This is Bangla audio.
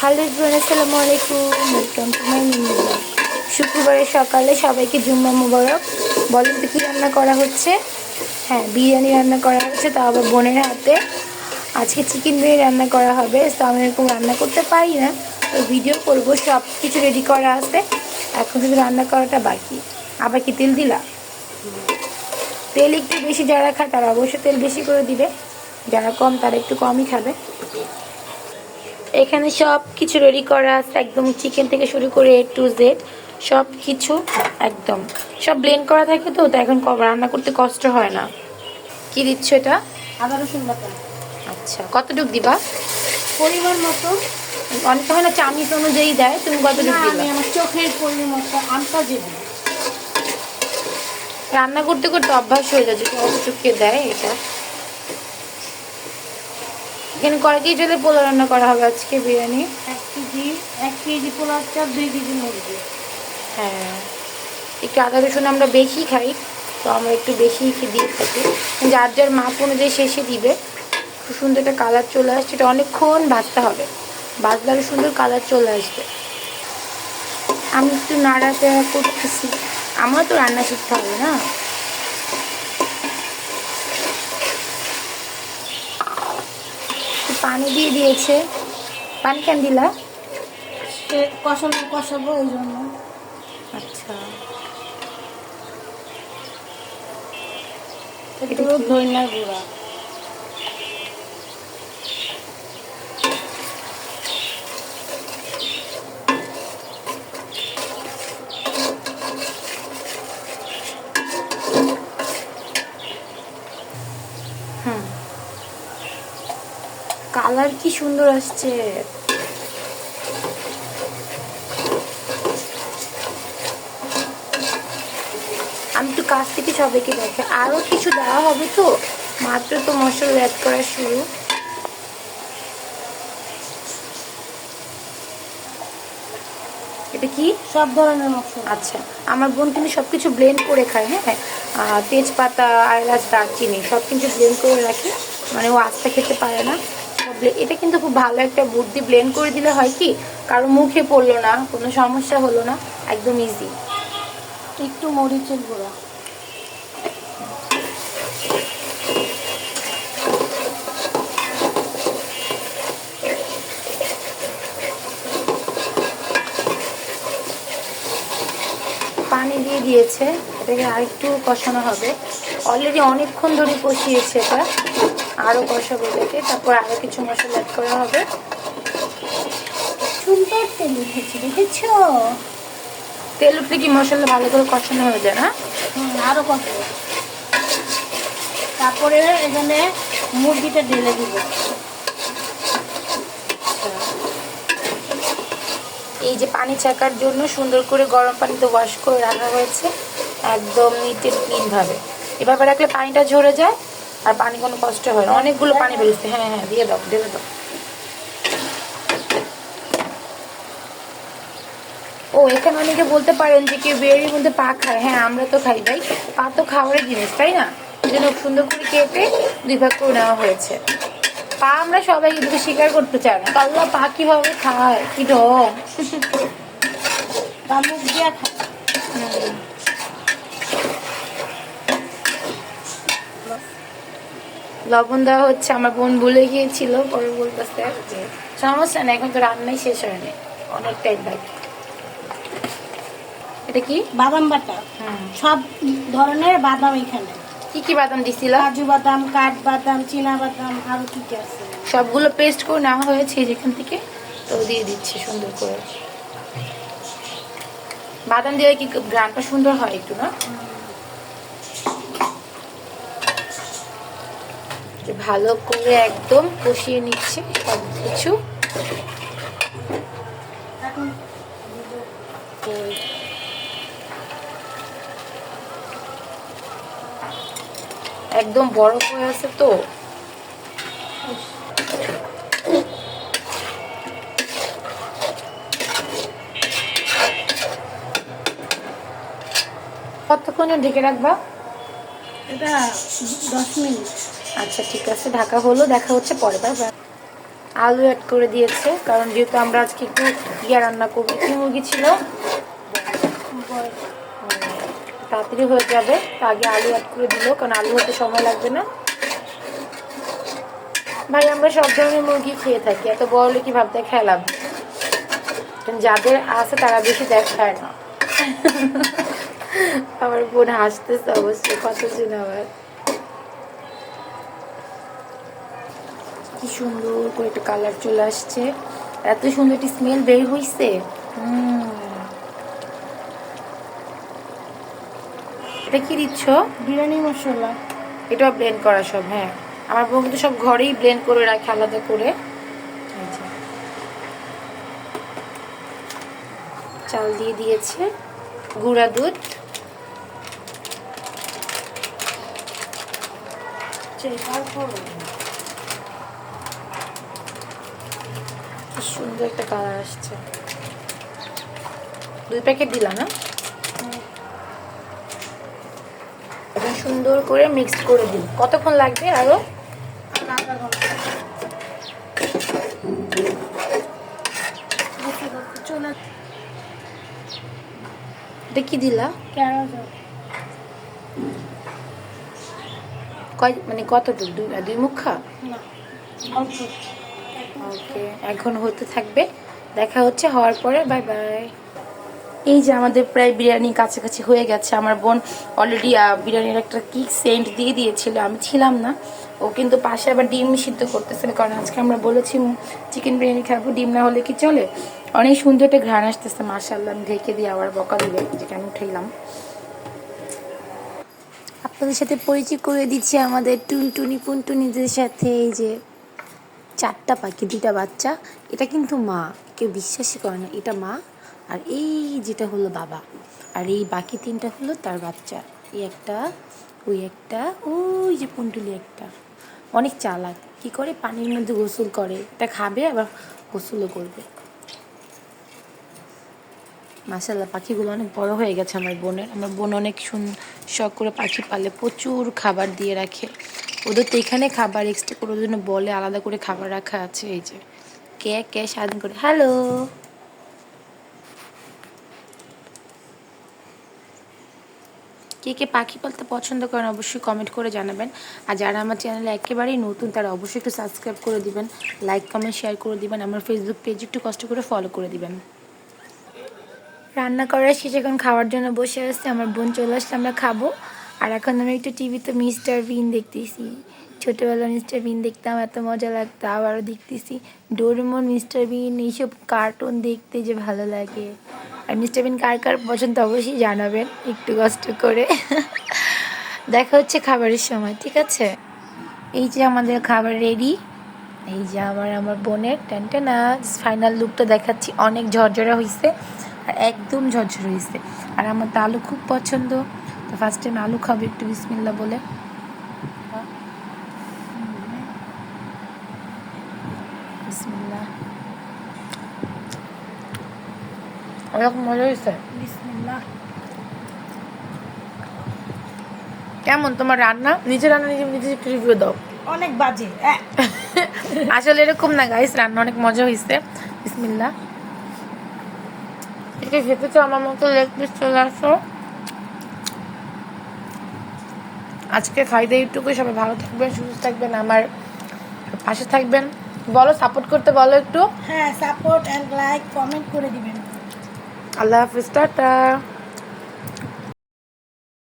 হ্যালো আসসালামু আলাইকুম। Welcome to my new blog শুক্রবারের সকালে সবাইকে জুম্মা মুবারক। বলেন তো কী রান্না করা হচ্ছে? হ্যাঁ বিরিয়ানি রান্না করা হচ্ছে তা আবার বোনের হাতে। আজকে চিকেন বিরিয়ানি রান্না করা হবে, তো আমি এরকম রান্না করতে পারি না। তো ভিডিও করব সব কিছু রেডি করা আছে। এখন শুধু রান্না করাটা বাকি। আবার কি তেল দিলা? তেল একটু বেশি যারা খায়, তারা অবশ্যই তেল বেশি করে দিবে। যারা কম, তারা একটু কমই খাবে। এখানে সব কিছু রেডি করা আছে একদম চিকেন থেকে শুরু করে এ টু জেড সব কিছু একদম। সব ব্লেন্ড করা থাকে তো তো এখন ক- রান্না করতে কষ্ট হয় না। কি দিচ্ছ এটা? আদা রসুন বাটা। আচ্ছা কতটুক দিবা? পরিমাণ মতো। অনেক হয় না চামিচ অনুযায়ী দেয় তুমি কতটুক দিবা? আমি আমার চোখের পরিমাণ মতো আমটা দেবো রান্না করতে করতে অভ্যাস হয়ে যাচ্ছে কতটুককে দেয় এটা। এখানে কয় কেজি তেলে পোলা রান্না করা হবে আজকে বিরিয়ানি। এক কেজি এক কেজি পোলাও চাল দুই কেজি মুরগি। হ্যাঁ। একটু আদা রসুন আমরা বেশি খাই তো আমরা একটু বেশি দিয়ে থাকি। যার যার মাপ অনুযায়ী শেষে দিবে। খুব সুন্দর একটা কালার চলে আসছে এটা অনেকক্ষণ ভাজতে হবে। ভাজলে আরও সুন্দর কালার চলে আসবে। আমি একটু নাড়াচাড়া করতেছি। আমার তো রান্না শিখতে হবে না। পানি দিয়ে দিয়েছে। পানি কেন দিলা? কষাবো কষাবো ওই জন্য। আচ্ছা। একটু ধনিয়ার গুঁড়া। কালার কি সুন্দর আসছে। আমি তো কাছ থেকে সবাইকে দেখে আরও কিছু দেওয়া হবে তো? মাত্র তো মশলা অ্যাড করা শুরু। এটা কি? সব ধরনের মশলা। আচ্ছা আমার বোন কিন্তু সব কিছু ব্লেন্ড করে খায় হ্যাঁ? তেজপাতা আয়লাচ দারচিনি সব কিছু ব্লেন্ড করে রাখে। মানে ও আস্তে খেতে পারে না। এটা কিন্তু খুব ভালো একটা বুদ্ধি ব্লেন্ড করে দিলে হয় কি কারও মুখে পড়ল না কোনো সমস্যা হলো না একদম ইজি একটু মরিচের গুঁড়া। পানি দিয়ে দিয়েছে এটাকে আরেকটু কষানো হবে। অলরেডি অনেকক্ষণ ধরে কষিয়েছে এটা। আরও কষাবো এটাকে তারপর আরও কিছু মশলা অ্যাড করা হবে। সুন্দর তেল উঠেছে দেখেছ? তেল উঠলে কি মশলা ভালো করে কষানো হয়ে যায় না হুম, আরও কষাবো। তারপরে এখানে মুরগিটা ঢেলে দিব। এই যে পানি ছাকার জন্য সুন্দর করে গরম পানিতে ওয়াশ করে রাখা হয়েছে একদম নিট এন্ড ক্লিন ভাবে। এভাবে রাখলে পানিটা ঝরে যায় আর পানি কোনো কষ্ট হয় না। অনেকগুলো পানি বেরোচ্ছে হ্যাঁ হ্যাঁ দিয়ে দাও ঢেলে দাও। ও এখানে অনেকে বলতে পারেন যে কেউ বিয়ের মধ্যে পা খায়। হ্যাঁ আমরা তো খাই ভাই। পা তো খাওয়ারই জিনিস তাই না? জন্য সুন্দর করে কেটে দুই ভাগ করে নেওয়া হয়েছে। পা আমরা সবাই কিন্তু স্বীকার করতে চাই না। কাল্লা পা কীভাবে খায়? কি ঢং বা মুখ দিয়ে খা লবণ দেওয়া হচ্ছে আমার বোন ভুলে গিয়েছিল পরে বলতেছে যে সমস্যা নেই এখন তো রান্নাই শেষ হয়নি অনেকটাই বাকি। এটা কি? বাদাম বাটা। সব ধরনের বাদাম এখানে। কি কি বাদাম দিছিলা? কাজু বাদাম কাঠ বাদাম চীনা বাদাম আরও কি কি আছে? সবগুলো পেস্ট করে নেওয়া হয়েছে যেখান থেকে তো দিয়ে দিচ্ছে সুন্দর করে। বাদাম দিলে কি গ্রানটা সুন্দর হয় একটু না? ভালো করে একদম কষিয়ে নিচ্ছে সব কিছু একদম বড় হয়ে আছে তো। কতক্ষণে ঢেকে রাখবা? এটা দশ মিনিট। আচ্ছা ঠিক আছে ঢাকা হলো দেখা হচ্ছে পরে বার আলু অ্যাড করে দিয়েছে কারণ যেহেতু আমরা আজকে একটু ইয়া রান্না করব কি মুরগি ছিল? তাড়াতাড়ি হয়ে যাবে আগে আলু অ্যাড করে দিল কারণ আলু হতে সময় লাগবে না। ভাই আমরা সব ধরনের মুরগি খেয়ে থাকি এত বড় হলে কি ভাবতে খেলাম। যাদের আছে তারা বেশি দেখায় না। আমার বোন হাসতেছে অবশ্যই কত জন আবার কি সুন্দর করে একটা কালার চলে আসছে। এত সুন্দর একটি স্মেল বের হইছে। এটা কি দিচ্ছ? বিরিয়ানি মশলা। এটা ব্লেন্ড করা সব হ্যাঁ। আমার বোন কিন্তু সব ঘরেই ব্লেন্ড করে রাখে আলাদা করে। চাল দিয়ে দিয়েছে। গুঁড়া দুধ। তারপর কি সুন্দর একটা কালার আসছে। দুই প্যাকেট দিলাম না এখন সুন্দর করে মিক্সড করে দিন কতক্ষণ লাগবে আরও? আধা ঘণ্টা বুঝতে পারছি, চলে এটা কি দিলা? কয় মানে কতটুকু? দুই মুখা? না ওকে, এখন হতে থাকবে। দেখা হচ্ছে, হওয়ার পরে বাই বাই এই যে আমাদের প্রায় বিরিয়ানি কাছাকাছি হয়ে গেছে, আমার বোন অলরেডি বিরিয়ানির একটা কি সেন্ট দিয়ে দিয়েছিল, আমি ছিলাম না। ও কিন্তু পাশে আবার ডিম সিদ্ধ করতেছিল কারণ আজকে আমরা বলেছি চিকেন বিরিয়ানি খাব, ডিম না হলে কি চলে? অনেক সুন্দর একটা ঘ্রাণ আসতেছে মার্শাল্লাহ আমি ঢেকে দিয়ে আবার বকা দিবে যেটা আমি উঠাইলাম। আপনাদের সাথে পরিচয় করে দিচ্ছি আমাদের টুনটুনি, পুনটুনিদের সাথে, এই যে চারটা পাখি, দুইটা বাচ্চা, এটা কিন্তু মা। কেউ বিশ্বাসই করে না, এটা মা আর এই যেটা হলো বাবা। আর এই বাকি তিনটা হলো তার বাচ্চা। এই একটা, ওই একটা, ওই যে পুন্টুলি একটা। অনেক চালাক। কি করে? পানির মধ্যে গোসল করে। এটা খাবে, আবার গোসলও করবে। মাসাল্লাহ পাখিগুলো অনেক বড় হয়ে গেছে আমার বোনের। আমার বোন অনেক শখ করে পাখি পালে, প্রচুর খাবার দিয়ে রাখে। ওদের তো এখানে খাবার এক্সট্রা করে জন্য বলে আলাদা করে খাবার রাখা আছে, এই যে। কে কে সারাদিন করে, হ্যালো। কে কে পাখি পালতে পছন্দ করেন অবশ্যই কমেন্ট করে জানাবেন। আর যারা আমার চ্যানেলে একেবারেই নতুন, তারা অবশ্যই একটু সাবস্ক্রাইব করে দিবেন লাইক কমেন্ট শেয়ার করে দিবেন, আমার ফেসবুক পেজ একটু কষ্ট করে ফলো করে দিবেন। রান্না করার শেষে, এখন খাওয়ার জন্য বসে আসছে আমার বোন চলে আসছে আমরা খাব। আর এখন আমি একটু টিভিতে মিস্টার বিন দেখতেছি। ছোটোবেলা মিস্টার বিন দেখতাম, এত মজা লাগতো, আবারও দেখতেছি। ডোরেমন, মিস্টার বিন, এইসব কার্টুন দেখতে যে ভালো লাগে। আর মিস্টার বিন কার কার পছন্দ অবশ্যই জানাবেন, একটু কষ্ট করে। দেখা হচ্ছে খাবারের সময়, ঠিক আছে? এই যে আমাদের খাবার রেডি। এই যে আমার আমার বোনের টেনটে না ফাইনাল লুকটা দেখাচ্ছি, অনেক ঝরঝরা হয়েছে আর একদম ঝরঝরে হয়েছে আর আমার তো আলু খুব পছন্দ। তো ফার্স্ট টাইম আলু খাব একটু বিসমিল্লা বলে। বিসমিল্লা এরকম মজা হয়েছে। বিসমিল্লাহ। কেমন তোমার রান্না? নিজে রান্না নিজে নিজে একটু রিভিউ দাও। অনেক বাজে আসলে এরকম না গাইস রান্না অনেক মজা হয়েছে। বিসমিল্লা এটা খেতে চাও আমার মতো লেগ পিস চলে আসো। আজকে খাইতে এইটুকুই। সবাই ভালো থাকবেন সুস্থ থাকবেন আমার পাশে থাকবেন। বলো সাপোর্ট করতে বলো একটু। হ্যাঁ সাপোর্ট অ্যান্ড লাইক কমেন্ট করে দিবেন। আল্লাহ হাফিজ টাটা।